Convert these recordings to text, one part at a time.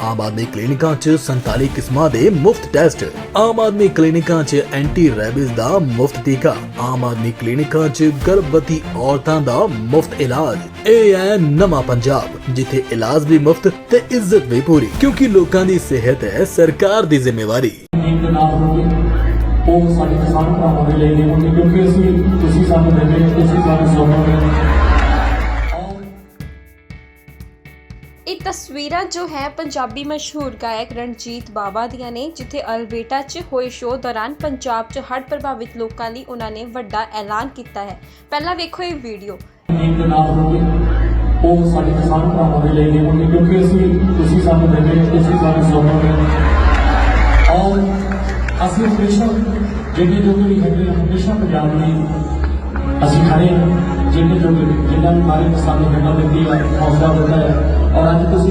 ਆਮ ਆਦਮੀ ਕਲੀਨਿਕਾਂ 'ਚ 47 ਕਿਸਮਾਂ ਦੇ ਮੁਫਤ ਟੈਸਟ। ਆਮ ਆਦਮੀ ਕਲੀਨਿਕਾਂ 'ਚ ਐਂਟੀ ਰੈਬਿਸ ਦਾ ਮੁਫਤ ਟੀਕਾ। ਆਮ ਆਦਮੀ ਕਲੀਨਿਕਾਂ 'ਚ ਗਰਭਵਤੀ ਔਰਤਾਂ ਦਾ ਮੁਫਤ ਇਲਾਜ। ਇਹ ਹੈ ਨਵਾਂ ਪੰਜਾਬ, ਜਿੱਥੇ ਇਲਾਜ ਵੀ ਮੁਫਤ ਤੇ ਇੱਜ਼ਤ ਵੀ ਪੂਰੀ। ਕਿਉਂਕਿ ਲੋਕਾਂ ਦੀ ਸਿਹਤ ਹੈ ਸਰਕਾਰ ਦੀ ਜ਼ਿੰਮੇਵਾਰੀ। ਉਹ ਸਾਡੇ ਕਿਸਾਨ ਭਰਾਵਾਂ ਦੇ ਲਈ ਨਹੀਂ ਕਿਉਂਕਿ ਅਸੀਂ ਤੁਸੀਂ ਸਾਨੂੰ ਦਿੰਦੇ ਤੁਸੀਂ ਸਾਨੂੰ ਸੌਂਪੋਗੇ ਤਸਵੀਰਾਂ ਜੋ ਹੈ ਪੰਜਾਬੀ ਮਸ਼ਹੂਰ ਗਾਇਕ ਰਣਜੀਤ ਬਾਵਾ ਦੀਆਂ ਨੇ ਜਿੱਥੇ ਅਲਬੇਟਾ 'ਚ ਹੋਏ ਸ਼ੋਅ ਦੌਰਾਨ ਪੰਜਾਬ 'ਚ ਹੜ੍ਹ ਪ੍ਰਭਾਵਿਤ ਲੋਕਾਂ ਲਈ ਉਹਨਾਂ ਨੇ ਵੱਡਾ ਐਲਾਨ ਕੀਤਾ ਹੈ। ਪਹਿਲਾਂ ਵੇਖੋ ਇਹ ਵੀਡੀਓ। ਨੀਂਦ ਦੇ ਨਾਲ ਹੋਵੇ ਉਹ ਸਾਡੇ ਕਿਸਾਨ ਭਰਾਵਾਂ ਦੇ ਲਈ ਨਹੀਂ ਹੁੰਦੀ ਕਿਉਂਕਿ ਅਸੀਂ ਤੁਸੀਂ ਸਾਨੂੰ ਦਿੰਦੇ ਹੋ ਤੁਸੀਂ ਸਾਨੂੰ ਸੌਂਪੋਗੇ ਔਰ ਅਸੀਂ ਹਮੇਸ਼ਾ ਜਿਹੜੇ ਜੋ ਵੀ ਹੈਗੇ ਆ, ਹਮੇਸ਼ਾ ਪੰਜਾਬ ਲਈ ਅਸੀਂ ਖੜੇ ਹਾਂ। ਜਿਹੜੇ ਜੋ ਜਿਨ੍ਹਾਂ ਨੂੰ ਮਾਰੇ ਸਾਨੂੰ ਹਿੰਮਤ ਦਿੱਤੀ ਹੈ ਹੌਸਲਾ ਦਿੱਤਾ ਹੈ। ਔਰ ਅੱਜ ਤੁਸੀਂ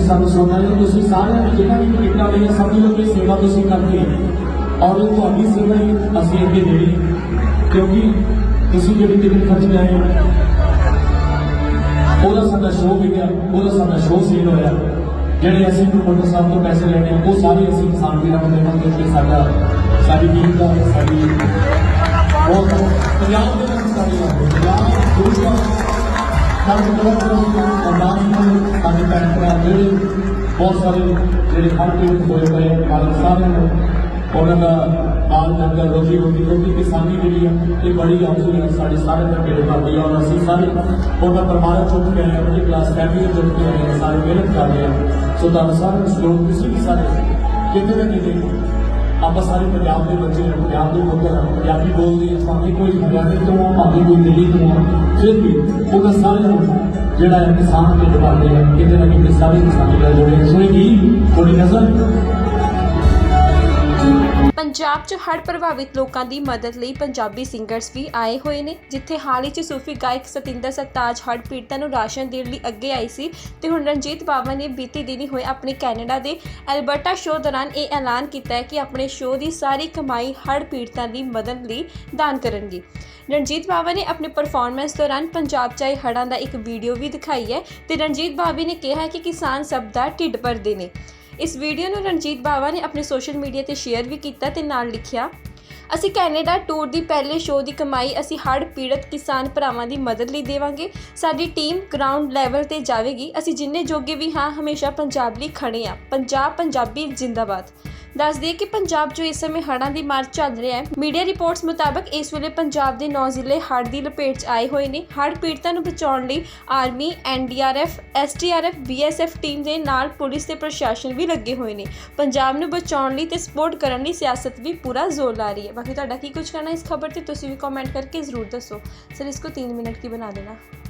ਸਾਨੂੰ ਸੁਣਨਾ ਹੈ। ਤੁਸੀਂ ਸਾਰਿਆਂ ਨੇ ਜਿਹੜਾ ਵੀ ਟਿਕਟਾਂ ਲਈਆਂ ਸਭ ਲੋਕ ਇਹ ਸੇਵਾ ਤੁਸੀਂ ਕਰਦੇ ਹੋ। ਔਰ ਇਹ ਤੁਹਾਡੀ ਸੇਵਾ ਹੀ ਅਸੀਂ ਅੱਗੇ ਦੇਣੀ ਕਿਉਂਕਿ ਤੁਸੀਂ ਜਿਹੜੀ ਟਿਕਟ ਖਰਚ ਕੇ ਆਏ ਹੋ, ਉਹਦਾ ਸਾਡਾ ਸ਼ੋਅ ਵਿਕਿਆ, ਉਹਦਾ ਸਾਡਾ ਸ਼ੋਅ ਸੇਲ ਹੋਇਆ। ਜਿਹੜੇ ਅਸੀਂ ਪ੍ਰਮੋਟਰ ਸਾਹਿਬ ਤੋਂ ਪੈਸੇ ਲੈਣੇ ਆ, ਉਹ ਸਾਰੇ ਅਸੀਂ ਕਿਸਾਨ ਵੀਰਾਂ ਨੂੰ ਦੇਵਾਂਗੇ, ਕਿ ਸਾਡਾ, ਸਾਡੀ ਟੀਮ ਦਾ, ਸਾਡੀ ਬਹੁਤ ਪੰਜਾਬ ਦੇ ਸਾਡੇ ਬਹੁਤ ਪੰਜਾਬ ਦੇ ਸਾਡੇ ਭੈਣ ਭਰਾ ਜਿਹੜੇ ਬਹੁਤ ਸਾਰੇ ਜਿਹੜੇ ਹਰ ਪੀੜਤ ਹੋਏ ਪਏ ਆ ਭਾਰਤ ਸਾਰਿਆਂ ਨੂੰ ਉਹਨਾਂ ਦਾ ਬਾਲ ਡੰਗਰ ਰੋਜੀ ਰੋਟੀ ਕਿਉਂਕਿ ਕਿਸਾਨੀ ਜਿਹੜੀ ਆ ਇਹ ਬੜੀ ਔਖੀ ਹੈ ਸਾਡੇ ਸਾਰੇ ਦਾ ਪੇੜ ਭਰਦੀ ਆ ਔਰ ਅਸੀਂ ਸਾਰੇ ਉਹਦਾ ਪ੍ਰਮਾਣ ਚੁੱਕ ਕੇ ਆਏ ਹਾਂ ਕਲਾਸ ਫੈਮਿਲੀ ਚੁੱਕ ਕੇ ਆਏ ਹਾਂ ਸਾਰੇ ਮਿਹਨਤ ਕਰ ਰਹੇ ਹਾਂ ਸੋ ਤੁਹਾਨੂੰ ਸਾਰਿਆਂ ਨੂੰ ਸਲੋਕ ਕਿਸੇ ਵੀ ਸਾਰੇ ਕਿਤੇ ਨਾ ਕਿਤੇ ਆਪਾਂ ਸਾਰੇ ਪੰਜਾਬ ਦੇ ਬੱਚੇ ਹਾਂ ਪੰਜਾਬ ਦੇ ਪੁੱਤਰ ਹਾਂ ਪੰਜਾਬੀ ਬੋਲਦੇ ਹਾਂ, ਭਾਵੇਂ ਕੋਈ ਹਰਿਆਣੇ ਤੋਂ ਆ ਭਾਵੇਂ ਕੋਈ ਦਿੱਲੀ ਤੋਂ ਆ, ਫਿਰ ਵੀ ਉਹਦਾ ਸਾਰਿਆਂ ਨੂੰ ਜਿਹੜਾ ਹੈ ਕਿਸਾਨ ਦੇ ਦਿਵਾਲੇ ਆ, ਕਿਤੇ ਨਾ ਕਿਤੇ ਸਾਰੇ ਕਿਸਾਨੀ ਨਾਲ ਜੁੜੇ ਸੁਣੇਗੀ ਥੋੜੀ ਨਜ਼ਰ? ਪੰਜਾਬ 'ਚ ਹੜ੍ਹ ਪ੍ਰਭਾਵਿਤ ਲੋਕਾਂ ਦੀ ਮਦਦ ਲਈ ਪੰਜਾਬੀ ਸਿੰਗਰਸ ਵੀ ਆਏ ਹੋਏ ਨੇ, ਜਿੱਥੇ ਹਾਲ ਹੀ 'ਚ ਸੂਫੀ ਗਾਇਕ ਸਤਿੰਦਰ ਸਰਤਾਜ ਹੜ੍ਹ ਪੀੜਤਾਂ ਨੂੰ ਰਾਸ਼ਨ ਦੇਣ ਲਈ ਅੱਗੇ ਆਈ ਸੀ ਤੇ ਹੁਣ ਰਣਜੀਤ ਬਾਵਾ ਨੇ ਬੀਤੀ ਦਿਨੀ ਹੋਏ ਆਪਣੇ ਕੈਨੇਡਾ ਦੇ ਐਲਬਰਟਾ ਸ਼ੋਅ ਦੌਰਾਨ ਇਹ ਐਲਾਨ ਕੀਤਾ ਹੈ ਕਿ ਆਪਣੇ ਸ਼ੋਅ ਦੀ ਸਾਰੀ ਕਮਾਈ ਹੜ੍ਹ ਪੀੜਤਾਂ ਦੀ ਮਦਦ ਲਈ ਦਾਨ ਕਰਨਗੇ। ਰਣਜੀਤ ਬਾਵਾ ਨੇ ਆਪਣੇ ਪਰਫਾਰਮੈਂਸ ਦੌਰਾਨ ਪੰਜਾਬ 'ਚ ਆਏ ਹੜ੍ਹਾਂ ਦਾ ਇੱਕ ਵੀਡੀਓ ਵੀ ਦਿਖਾਈ ਹੈ ਤੇ ਰਣਜੀਤ ਬਾਵੇ ਨੇ ਕਿਹਾ ਹੈ ਕਿ ਕਿਸਾਨ ਸਭ ਦਾ ਢਿੱਡ ਭਰਦੇ ਨੇ। ਇਸ ਵੀਡੀਓ ਨੂੰ ਰਣਜੀਤ ਬਾਵਾ ਨੇ ਆਪਣੇ ਸੋਸ਼ਲ ਮੀਡੀਆ ਤੇ ਸ਼ੇਅਰ ਵੀ ਕੀਤਾ ਤੇ ਨਾਲ ਲਿਖਿਆ, ਅਸੀਂ ਕੈਨੇਡਾ ਟੂਰ ਦੀ ਪਹਿਲੇ ਸ਼ੋਅ ਦੀ ਕਮਾਈ ਅਸੀਂ ਹੜ੍ਹ ਪੀੜਤ ਕਿਸਾਨ ਭਰਾਵਾਂ ਦੀ ਮਦਦ ਲਈ ਦੇਵਾਂਗੇ। ਸਾਡੀ ਟੀਮ ਗਰਾਊਂਡ ਲੈਵਲ ਤੇ ਜਾਵੇਗੀ। ਅਸੀਂ ਜਿੰਨੇ ਜੋਗੇ ਵੀ ਹਾਂ, ਹਮੇਸ਼ਾ ਪੰਜਾਬ ਲਈ ਖੜੇ ਹਾਂ। ਪੰਜਾਬ ਪੰਜਾਬੀ ਜਿੰਦਾਬਾਦ। ਦੱਸ ਦਈਏ ਕਿ ਪੰਜਾਬ 'ਚ ਇਸ ਸਮੇਂ ਹੜ੍ਹਾਂ ਦੀ ਮਾਰ ਚੱਲ ਰਿਹਾ ਹੈ ਮੀਡੀਆ ਰਿਪੋਰਟਸ ਮੁਤਾਬਕ ਇਸ ਵੇਲੇ ਪੰਜਾਬ ਦੇ 9 ਜ਼ਿਲ੍ਹੇ ਹੜ੍ਹ ਦੀ ਲਪੇਟ 'ਚ ਆਏ ਹੋਏ ਨੇ ਹੜ੍ਹ ਪੀੜਤਾਂ ਨੂੰ ਬਚਾਉਣ ਲਈ army NDRF STRF BSF team ਦੇ ਨਾਲ ਪੁਲਿਸ ਤੇ ਪ੍ਰਸ਼ਾਸਨ ਵੀ ਲੱਗੇ ਹੋਏ ਨੇ ਪੰਜਾਬ ਨੂੰ ਬਚਾਉਣ ਲਈ ਤੇ ਸਪੋਰਟ ਕਰਨ ਲਈ ਸਿਆਸਤ ਵੀ ਪੂਰਾ ਜ਼ੋਰ ਲਾ ਰਹੀ ਹੈ ਬਾਕੀ ਤੁਹਾਡਾ ਕੀ ਕੁਝ ਕਹਿਣਾ ਇਸ ਖਬਰ ਤੇ ਤੁਸੀਂ ਵੀ ਕਮੈਂਟ ਕਰਕੇ ਜ਼ਰੂਰ ਦੱਸੋ ਸਰ ਇਸਕੋ 3 ਮਿੰਟ की बना देना